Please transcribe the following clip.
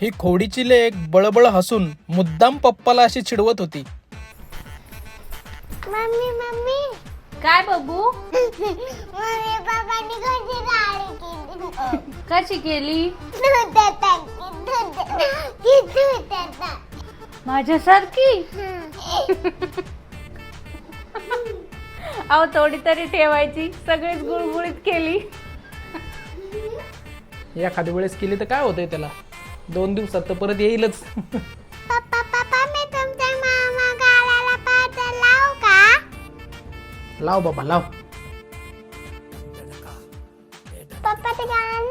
ही खोडीची लेक बळबळ हसून मुद्दाम पप्पाला अशी चिडवत होती. Mummy mummy. काय बाबू? कशी केली? माझ्यासारखी? अहो थोडी तरी ठेवायची. सगळीच गुळगुळीत केली. एखाद्या वेळेस केली तर काय होतंय त्याला? दोन दिवसात तर परत येईलच. लाव बाबा लाव. पप्पा ते गाणं